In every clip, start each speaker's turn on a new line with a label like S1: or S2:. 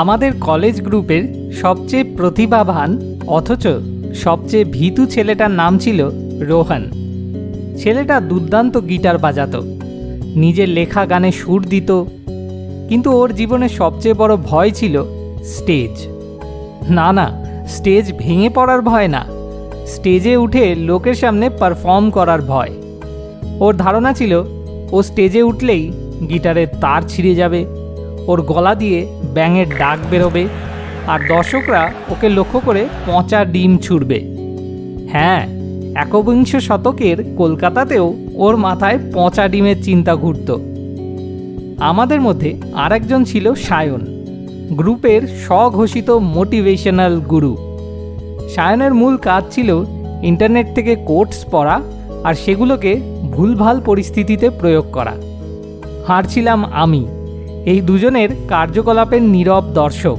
S1: আমাদের কলেজ গ্রুপের সবচেয়ে প্রতিভাবান, অথচ সবচেয়ে ভীতু ছেলেটার নাম ছিল রোহান। ছেলেটা দুর্দান্ত গিটার বাজাতো, নিজের লেখা গানে সুর দিত, কিন্তু ওর জীবনে সবচেয়ে বড় ভয় ছিল স্টেজ। না না, স্টেজ ভেঙে পড়ার ভয় না, স্টেজে উঠে লোকের সামনে পারফর্ম করার ভয়। ওর ধারণা ছিল, ও স্টেজে উঠলেই গিটারের তার ছিঁড়ে যাবে। ওর গলা দিয়ে ব্যাঙের ডাক বেরোবে আর দর্শকরা ওকে লক্ষ্য করে পচা ডিম ছুড়বে। হ্যাঁ একবিংশ শতকের কলকাতাতেও ওর মাথায় পচা ডিমের চিন্তা ঘুরত। আমাদের মধ্যে আরেকজন ছিল সায়ন, গ্রুপের স্বঘোষিত মোটিভেশনাল গুরু। সায়নের মূল কাজ ছিল ইন্টারনেট থেকে কোটস পড়া আর সেগুলোকে ভুলভাল পরিস্থিতিতে প্রয়োগ করা। হারছিলাম আমি এই দুজনের কার্যকলাপের নীরব দর্শক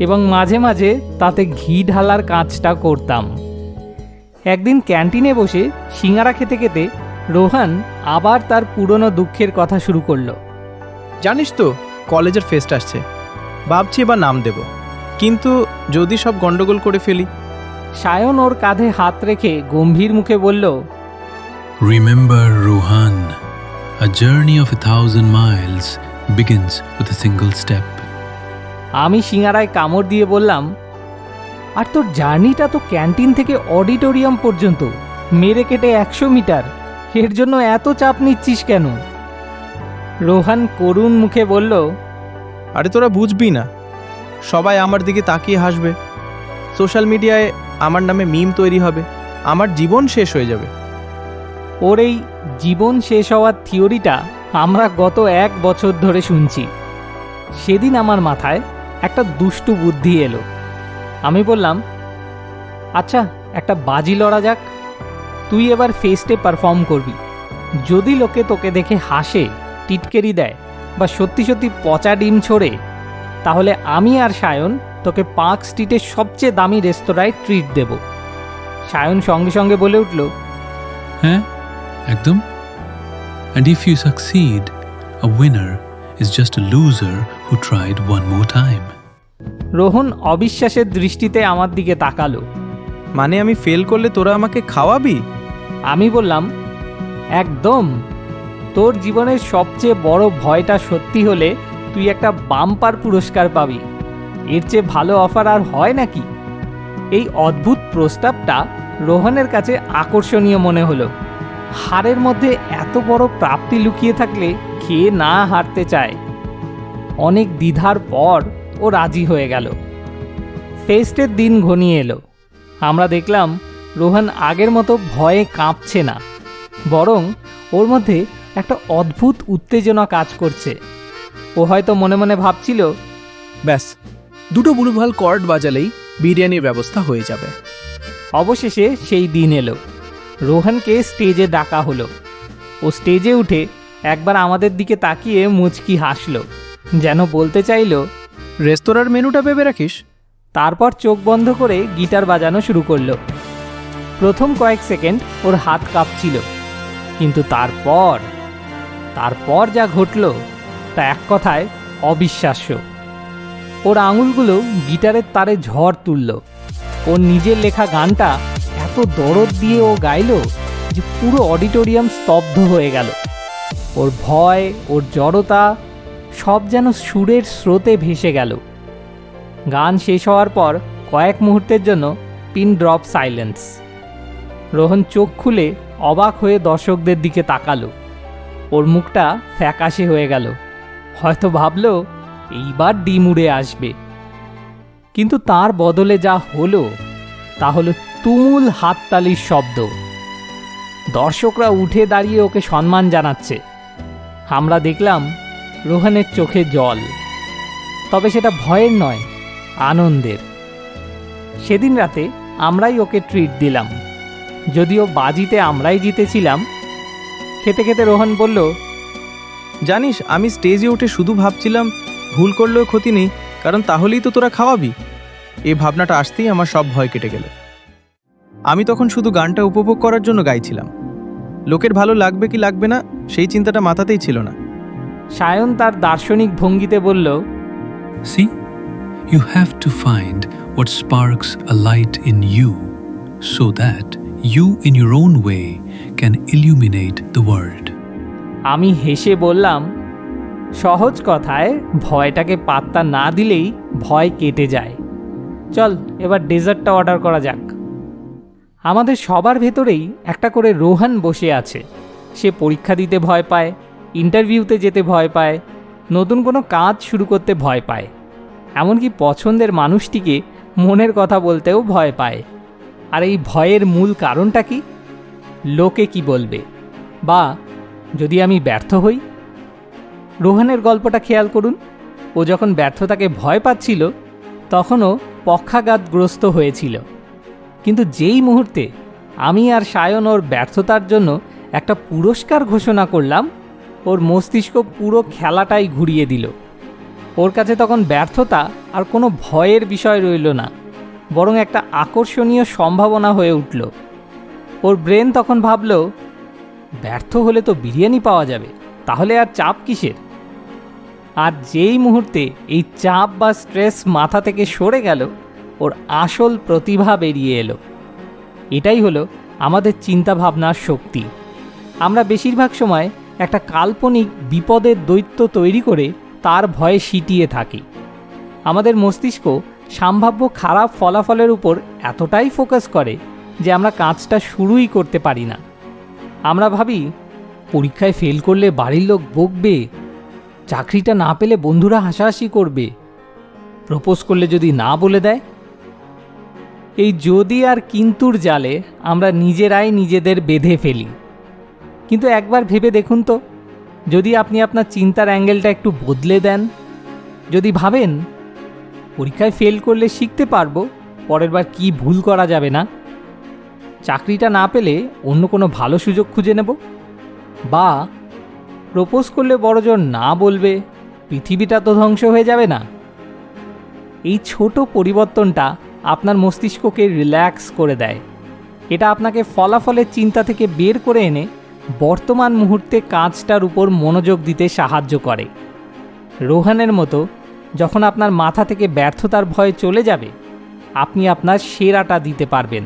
S1: এবং মাঝে মাঝে তাতে ঘি ঢালার কাজটা করতাম। একদিন ক্যান্টিনে বসে সিঙ্গারা খেতে খেতে রোহান আবার তার পুরনো দুঃখের কথা শুরু করল।
S2: জানিস তো কলেজের ফেস্ট আসছে। ভাবছি এবার নাম দেব। কিন্তু যদি সব গন্ডগোল করে ফেলি?
S1: সায়ন ওর কাঁধে হাত রেখে গম্ভীর মুখে বলল
S3: Remember, Rohan a journey of a thousand miles begins with a single step.
S1: আমি সিঙ্গারায় কামড় দিয়ে বললাম আর তোর জার্নিটা তো ক্যান্টিন থেকে অডিটোরিয়াম পর্যন্ত মেরে কেটে একশো মিটার এর জন্য এত চাপ নিচ্ছিস কেন? রোহান করুণ মুখে বলল
S2: আরে তোরা বুঝবি না সবাই আমার দিকে তাকিয়ে হাসবে। সোশ্যাল মিডিয়ায় আমার নামে মিম তৈরি হবে আমার জীবন শেষ হয়ে যাবে।
S1: ওর এই জীবন শেষ হওয়ার থিওরিটা আমরা গত এক বছর ধরে শুনছি। সেদিন আমার মাথায় একটা দুষ্টু বুদ্ধি এলো। আমি বললাম আচ্ছা একটা বাজি লড়া যাক। তুই এবার ফেস্টে পারফর্ম করবি। যদি লোকে তোকে দেখে হাসে, টিটকেরি দেয় বা সত্যি সত্যি পচা ডিম ছোড়ে, তাহলে আমি আর সায়ন তোকে পার্ক স্ট্রিটের সবচেয়ে দামি রেস্তোরাঁয় ট্রিট দেব। সায়ন সঙ্গে সঙ্গে বলে উঠল
S3: হ্যাঁ Ekdom? And if you succeed, a winner is just a loser who tried one more time.
S1: Rohan অবিশ্বাসের দৃষ্টিতে আমার দিকে তাকালো।
S2: মানে আমি ফেল করলে তোরা আমাকে খাওয়াবি?
S1: আমি বললাম একদম। তোর জীবনের সবচেয়ে বড় ভয়টা সত্যি হলে তুই একটা বাম্পার পুরস্কার পাবি। এর চেয়ে ভালো অফার আর হয় নাকি? এই অদ্ভুত প্রস্তাবটা রোহনের কাছে আকর্ষণীয় মনে হলো। হারের মধ্যে এত বড় প্রাপ্তি লুকিয়ে থাকলে খেয়ে না হারতে চায়? অনেক দ্বিধার পর ও রাজি হয়ে গেল। ফেস্টের দিন ঘনিয়ে এলো। আমরা দেখলাম রোহান আগের মতো ভয়ে কাঁপছে না বরং ওর মধ্যে একটা অদ্ভুত উত্তেজনা কাজ করছে। ও হয়তো মনে মনে ভাবছিল
S2: ব্যাস দুটো ভুলভাল কর্ড বাজালেই বিরিয়ানির ব্যবস্থা হয়ে যাবে।
S1: অবশেষে সেই দিন এলো। রোহনকে স্টেজে ডাকা হলো। ও স্টেজে উঠে একবার আমাদের দিকে তাকিয়ে মুচকি হাসল, যেন বলতে চাইলো,
S2: রেস্তোরাঁর মেনুটা ভেবে রাখিস?
S1: তারপর চোখ বন্ধ করে গিটার বাজানো শুরু করল। প্রথম কয়েক সেকেন্ড ওর হাত কাঁপছিল, কিন্তু তারপর তারপর যা ঘটলো তা এক কথায় অবিশ্বাস্য। ওর আঙুলগুলো গিটারের তারে ঝড় তুলল। ওর নিজের লেখা গানটা দরদ দিয়ে ও গাইলো যে পুরো অডিটোরিয়াম স্তব্ধ হয়ে গেল। ওর ভয়, ওর জড়তা সব যেন সুরের স্রোতে ভেসে গেল। গান শেষ হওয়ার পর কয়েক মুহূর্তের জন্য পিন ড্রপ সাইলেন্স। রোহন চোখ খুলে অবাক হয়ে দর্শকদের দিকে তাকালো। ওর মুখটা ফ্যাকাশে হয়ে গেল। হয়তো ভাবলো, এইবার ডিম উড়ে আসবে। কিন্তু তার বদলে যা হলো, তা হলো তুমুল হাততালির শব্দ। দর্শকরা উঠে দাঁড়িয়ে ওকে সম্মান জানাচ্ছে। আমরা দেখলাম রোহানের চোখে জল। তবে সেটা ভয়ের নয়, আনন্দের। সেদিন রাতে আমরাই ওকে ট্রিট দিলাম। যদিও বাজিতে আমরাই জিতেছিলাম, খেতে খেতে রোহন বলল,
S2: জানিস, আমি স্টেজে উঠে শুধু ভাবছিলাম, ভুল করলেও ক্ষতি নেই, কারণ তাহলেই তো তোরা খাওয়াবি। এই ভাবনাটা আসতেই আমার সব ভয় কেটে গেল। আমি তখন শুধু গানটা উপভোগ করার জন্য গাইছিলাম। লোকের ভালো লাগবে কি লাগবে না সেই চিন্তাটা মাথাতেই ছিল না।
S1: সায়ন তার দার্শনিক ভঙ্গিতে বলল
S3: see you have to find what sparks a light in you so that you in your own way, can illuminate the world.
S1: আমি হেসে বললাম সহজ কথায় ভয়টাকে পাত্তা না দিলেই ভয় কেটে যায়। চল এবার ডেজার্টটা অর্ডার করা যাক। আমাদের সবার ভেতরেই একটা করে রোহান বসে আছে। সে পরীক্ষা দিতে ভয় পায়, ইন্টারভিউতে যেতে ভয় পায়, নতুন কোনো কাজ শুরু করতে ভয় পায়। এমনকি পছন্দের মানুষটিকে মনের কথা বলতেও ভয় পায়। আর এই ভয়ের মূল কারণটা কি? লোকে কি বলবে? বা যদি আমি ব্যর্থ হই? রোহানের গল্পটা খেয়াল করুন, ও যখন ব্যর্থতাকে ভয় পাচ্ছিল, তখনও পক্ষাঘাতগ্রস্ত হয়েছিল। কিন্তু যেই মুহূর্তে আমি আর সায়ন ওর ব্যর্থতার জন্য একটা পুরস্কার ঘোষণা করলাম, ওর মস্তিষ্ক পুরো খেলাটাই ঘুরিয়ে দিল। ওর কাছে তখন ব্যর্থতা আর কোনো ভয়ের বিষয় রইল না, বরং একটা আকর্ষণীয় সম্ভাবনা হয়ে উঠল। ওর ব্রেন তখন ভাবল, ব্যর্থ হলে তো বিরিয়ানি পাওয়া যাবে, তাহলে আর চাপ কিসের? আর যেই মুহূর্তে এই চাপ বা স্ট্রেস মাথা থেকে সরে গেল ওর আসল প্রতিভা বেরিয়ে এলো। এটাই হলো আমাদের চিন্তাভাবনার শক্তি। আমরা বেশিরভাগ সময় একটা কাল্পনিক বিপদের দৈত্য তৈরি করে তার ভয়ে সিটিয়ে থাকি। আমাদের মস্তিষ্ক সম্ভাব্য খারাপ ফলাফলের উপর এতটাই ফোকাস করে যে আমরা কাজটা শুরুই করতে পারি না। আমরা ভাবি, পরীক্ষায় ফেল করলে বাড়ির লোক বকবে, চাকরিটা না পেলে বন্ধুরা হাসাহাসি করবে। প্রপোজ করলে যদি না বলে দেয় এই যদি আর কিন্তুর জালে আমরা নিজেরাই নিজেদের বেঁধে ফেলি। কিন্তু একবার ভেবে দেখুন তো, যদি আপনি আপনার চিন্তার অ্যাঙ্গেলটা একটু বদলে দেন, যদি ভাবেন, পরীক্ষায় ফেল করলে শিখতে পারব, পরের বার কী ভুল করা যাবে না? চাকরিটা না পেলে অন্য কোনো ভালো সুযোগ খুঁজে নেব? বা প্রপোজ করলে বড়জন না বলবে, পৃথিবীটা তো ধ্বংস হয়ে যাবে না? এই ছোট পরিবর্তনটা আপনার মস্তিষ্ককে রিল্যাক্স করে দেয়। এটা আপনাকে ফলাফলের চিন্তা থেকে বের করে এনে বর্তমান মুহূর্তে কাজটার উপর মনোযোগ দিতে সাহায্য করে। রোহানের মতো যখন আপনার মাথা থেকে ব্যর্থতার ভয় চলে যাবে, আপনি আপনার সেরাটা দিতে পারবেন।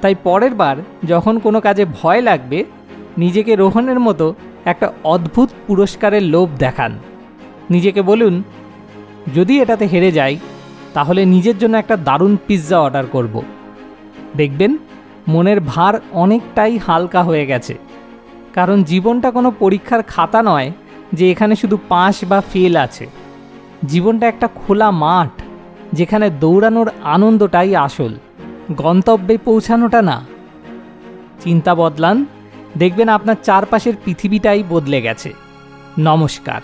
S1: তাই পরের বার যখন কোনো কাজে ভয় লাগবে, নিজেকে রোহনের মতো একটা অদ্ভুত পুরস্কারের লোভ দেখান। নিজেকে বলুন, যদি এটাতে হেরে যাই তাহলে নিজের জন্য একটা দারুণ পিৎজা অর্ডার করব। দেখবেন, মনের ভার অনেকটাই হালকা হয়ে গেছে। কারণ জীবনটা কোনো পরীক্ষার খাতা নয় যে এখানে শুধু পাস বা ফেল আছে। জীবনটা একটা খোলা মাঠ, যেখানে দৌড়ানোর আনন্দটাই আসল, গন্তব্যে পৌঁছানোটা না। চিন্তা বদলান, দেখবেন আপনার চারপাশের পৃথিবীটাই বদলে গেছে। নমস্কার।